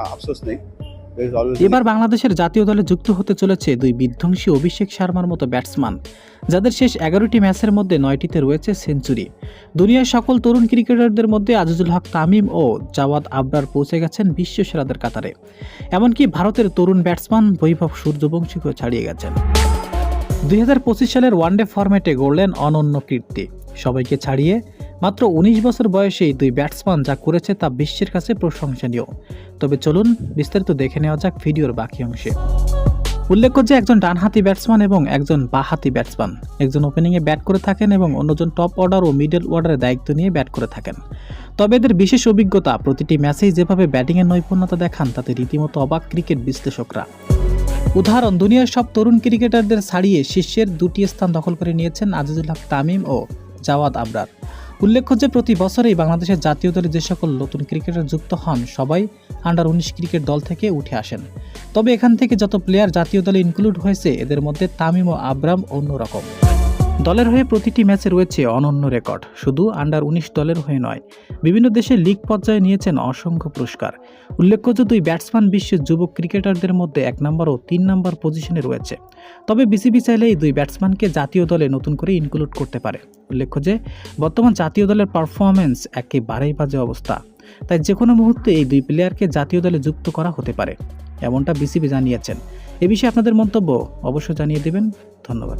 আফসোস নেই। এবার বাংলাদেশের জাতীয় দলে যুক্ত হতে চলেছে দুই বিধ্বংসী অভিষেক শর্মার মতো ব্যাটসম্যান। যাদের শেষ এগারোটি ম্যাচের মধ্যে নয়টিতে রয়েছে সেঞ্চুরি। দুনিয়ার সকল তরুণ ক্রিকেটারদের মধ্যে আজিজুল হক, তামিম ও জাওয়াদ আবরার পৌঁছে গেছেন বিশ্ব সেরাদের কাতারে। এমনকি ভারতের তরুণ ব্যাটসম্যান বৈভব সূর্যবংশীকেও ছাড়িয়ে গেছেন। দুই হাজার পঁচিশ সালের ওয়ানডে ফরম্যাটে গড়লেন অনন্য কীর্তি। সবাইকে ছাড়িয়ে মাত্র উনিশ বছর বয়সেই দুই ব্যাটসম্যান যা করেছে তা বিশ্বের কাছে প্রশংসনীয়। তবে চলুন বিস্তারিত দেখে নেওয়া যাক ভিডিওর বাকি অংশে। উল্লেখ্য যে একজন ডানহাতি ব্যাটসম্যান এবং একজন বাহাতি ব্যাটসম্যান। একজন ওপেনিংয়ে ব্যাট করে থাকেন এবং অন্যজন টপ অর্ডার ও মিডল অর্ডারের দায়িত্ব নিয়ে ব্যাট করে থাকেন। তবে এদের বিশেষ অভিজ্ঞতা, প্রতিটি ম্যাচেই যেভাবে ব্যাটিংয়ের নৈপুণ্যতা দেখান, তাতে রীতিমতো অবাক ক্রিকেট বিশ্লেষকরা। উদাহরণ, দুনিয়ার সব তরুণ ক্রিকেটারদের ছাড়িয়ে শীর্ষের দুটি স্থান দখল করে নিয়েছেন আজিজুল হক তামিম ও জাওয়াদ আবরার। উল্লেখ্য যে প্রতি বছরেই বাংলাদেশের জাতীয় দলে যে সকল নতুন ক্রিকেটার যুক্ত হন, সবাই আন্ডার উনিশ ক্রিকেট দল থেকে উঠে আসেন। তবে এখান থেকে যত প্লেয়ার জাতীয় দলে ইনক্লুড হয়েছে, এদের মধ্যে তামিম ও আবরাম অন্যরকম। দলের হয়ে প্রতিটি ম্যাচে রয়েছে অনন্য রেকর্ড, শুধু আন্ডার উনিশ দলের হয়ে নয়। বিভিন্ন দেশে লিগ পর্যায়ে নিয়েছেন অসংখ্য পুরস্কার। উল্লেখ্য যে দুই ব্যাটসম্যান বিশ্বের যুবক ক্রিকেটারদের মধ্যে এক নম্বর ও তিন নম্বর পজিশনে রয়েছে। তবে বিসিবি চাইলে এই দুই ব্যাটসম্যানকে জাতীয় দলে নতুন করে ইনক্লুড করতে পারে। উল্লেখ্য যে, বর্তমান জাতীয় দলের পারফরমেন্স একেবারেই বাজে অবস্থা। তাই যে কোনো মুহূর্তে এই দুই প্লেয়ারকে জাতীয় দলে যুক্ত করা হতে পারে, এমনটা বিসিবি জানিয়েছেন। এ বিষয়ে আপনাদের মন্তব্য অবশ্যই জানিয়ে দেবেন। ধন্যবাদ।